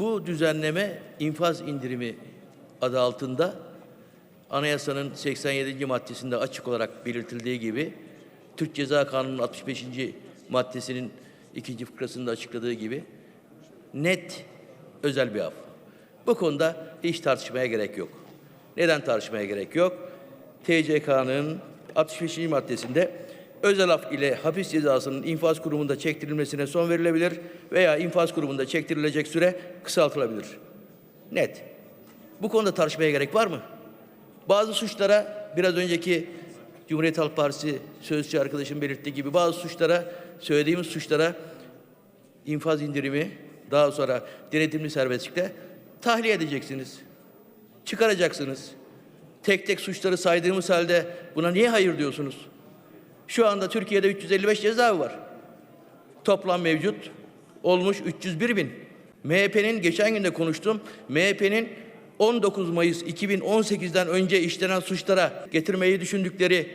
Bu düzenleme infaz indirimi adı altında anayasanın 87. maddesinde açık olarak belirtildiği gibi Türk Ceza Kanunu'nun 65. maddesinin ikinci fıkrasında açıkladığı gibi net özel bir af. Bu konuda hiç tartışmaya gerek yok. Neden tartışmaya gerek yok? TCK'nın 65. maddesinde özel af ile hapis cezasının infaz kurumunda çektirilmesine son verilebilir veya infaz kurumunda çektirilecek süre kısaltılabilir. Net. Bu konuda tartışmaya gerek var mı? Bazı suçlara biraz önceki Cumhuriyet Halk Partisi sözcü arkadaşım belirttiği gibi bazı suçlara söylediğimiz suçlara infaz indirimi daha sonra denetimli serbestlikte tahliye edeceksiniz. Çıkaracaksınız. Tek tek suçları saydığımız halde buna niye hayır diyorsunuz? Şu anda Türkiye'de 355 cezaevi var. Toplam mevcut olmuş 301 bin. MHP'nin geçen gün de konuştum. MHP'nin 19 Mayıs 2018'den önce işlenen suçlara getirmeyi düşündükleri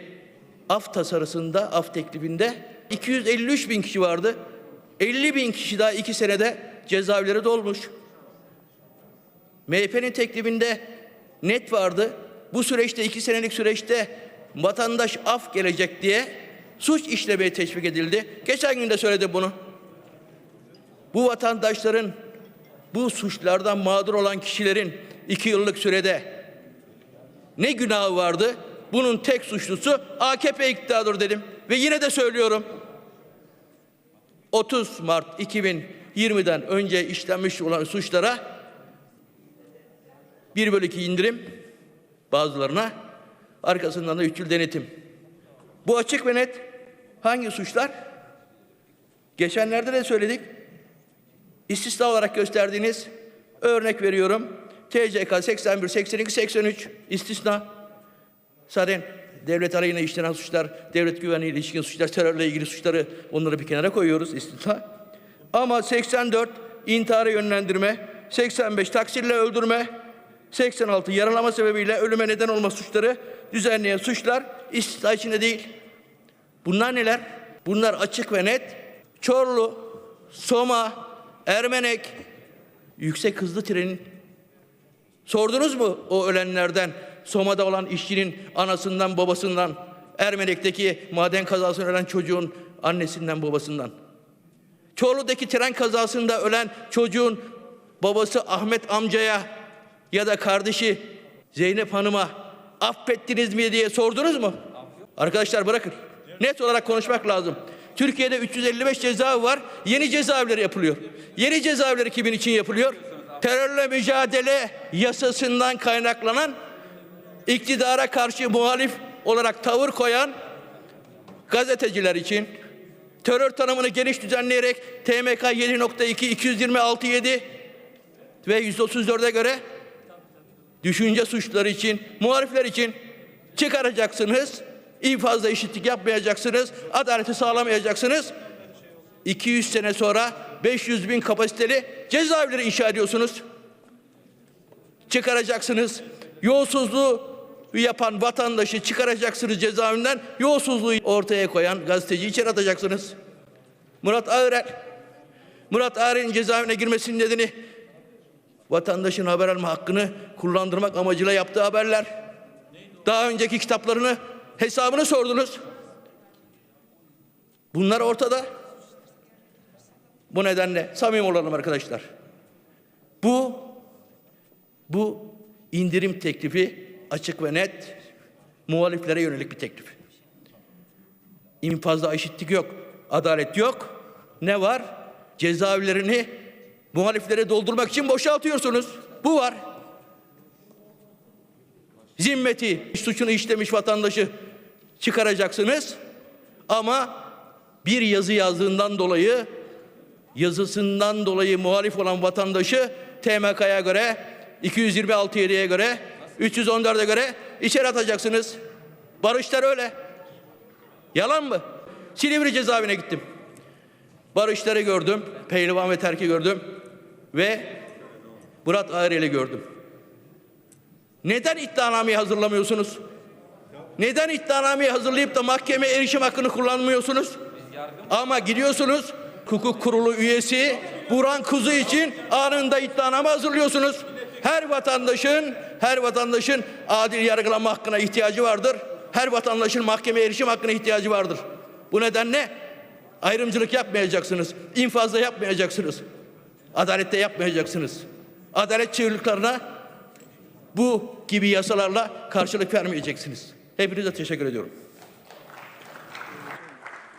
af tasarısında, af teklifinde 253 bin kişi vardı. 50 bin kişi daha iki senede cezaevleri dolmuş. MHP'nin teklifinde net vardı. Bu süreçte iki senelik süreçte vatandaş af gelecek diye suç işlemeye teşvik edildi. Geçen gün de söyledi bunu. Bu vatandaşların bu suçlardan mağdur olan kişilerin iki yıllık sürede ne günahı vardı? Bunun tek suçlusu AKP iktidarıdır dedim. Ve yine de söylüyorum. 30 Mart 2020'den önce işlenmiş olan suçlara 1 bölü 2 indirim bazılarına arkasından da 3 yıl denetim. Bu açık ve net hangi suçlar? Geçenlerde de söyledik. İstisna olarak gösterdiğiniz örnek veriyorum. TCK 81, 82, 83 istisna. Zaten devlet arayına işlenen suçlar, devlet güvenliği ilişkin suçlar, terörle ilgili suçları onları bir kenara koyuyoruz istisna. Ama 84 intihara yönlendirme, 85 taksirle öldürme, 86 yaralama sebebiyle ölüme neden olma suçları düzenleyen suçlar istisna içinde değil. Bunlar neler? Bunlar açık ve net. Çorlu, Soma, Ermenek, yüksek hızlı trenin Sordunuz mu o ölenlerden, Soma'da olan işçinin anasından, babasından, Ermenek'teki maden kazasında ölen çocuğun annesinden, babasından. Çorlu'daki tren kazasında ölen çocuğun babası Ahmet amcaya ya da kardeşi Zeynep Hanım'a affettiniz mi diye sordunuz mu? Arkadaşlar bırakın. Net olarak konuşmak lazım. Türkiye'de 355 cezaevi var. Yeni cezaevleri yapılıyor. Yeni cezaevleri kimin için yapılıyor? Terörle mücadele yasasından kaynaklanan iktidara karşı muhalif olarak tavır koyan gazeteciler için terör tanımını geniş düzenleyerek TMK 7.2 226 7 ve 134'e göre düşünce suçları için, muhalifler için çıkaracaksınız. İnfazda eşitlik yapmayacaksınız. Adaleti sağlamayacaksınız. 200 sene sonra 500 bin kapasiteli cezaevleri inşa ediyorsunuz. Çıkaracaksınız. Yolsuzluğu yapan vatandaşı çıkaracaksınız cezaevinden. Yolsuzluğu ortaya koyan gazeteci içeri atacaksınız. Murat Ağırel. Murat Ağırel'in cezaevine girmesinin nedeni vatandaşın haber alma hakkını kullandırmak amacıyla yaptığı haberler. Daha önceki kitaplarını hesabını sordunuz. Bunlar ortada. Bu nedenle samimi olalım arkadaşlar. Bu bu indirim teklifi açık ve net muhaliflere yönelik bir teklif. İnfazda eşitlik yok, adalet yok. Ne var? Cezaevlerini muhaliflere doldurmak için boşaltıyorsunuz. Bu var. Zimmeti, suçunu işlemiş vatandaşı çıkaracaksınız. Ama bir yazı yazdığından dolayı yazısından dolayı muhalif olan vatandaşı TMK'ya göre 226 7'ye göre 314'e göre içeri atacaksınız. Barışlar öyle. Yalan mı? Silivri cezaevine gittim. Barışları gördüm. Pehlivan ve Terk'i gördüm. Ve Murat Ağrel'i gördüm. Neden iddianameyi hazırlamıyorsunuz? Neden iddianameyi hazırlayıp da mahkeme erişim hakkını kullanmıyorsunuz? Ama gidiyorsunuz hukuk kurulu üyesi Buran Kuzu için anında iddianame hazırlıyorsunuz. Her vatandaşın, her vatandaşın adil yargılanma hakkına ihtiyacı vardır. Her vatandaşın mahkemeye erişim hakkına ihtiyacı vardır. Bu nedenle ayrımcılık yapmayacaksınız. infazda yapmayacaksınız. Adalette yapmayacaksınız. Adalet çığlıklarına bu gibi yasalarla karşılık vermeyeceksiniz. Hepinize teşekkür ediyorum.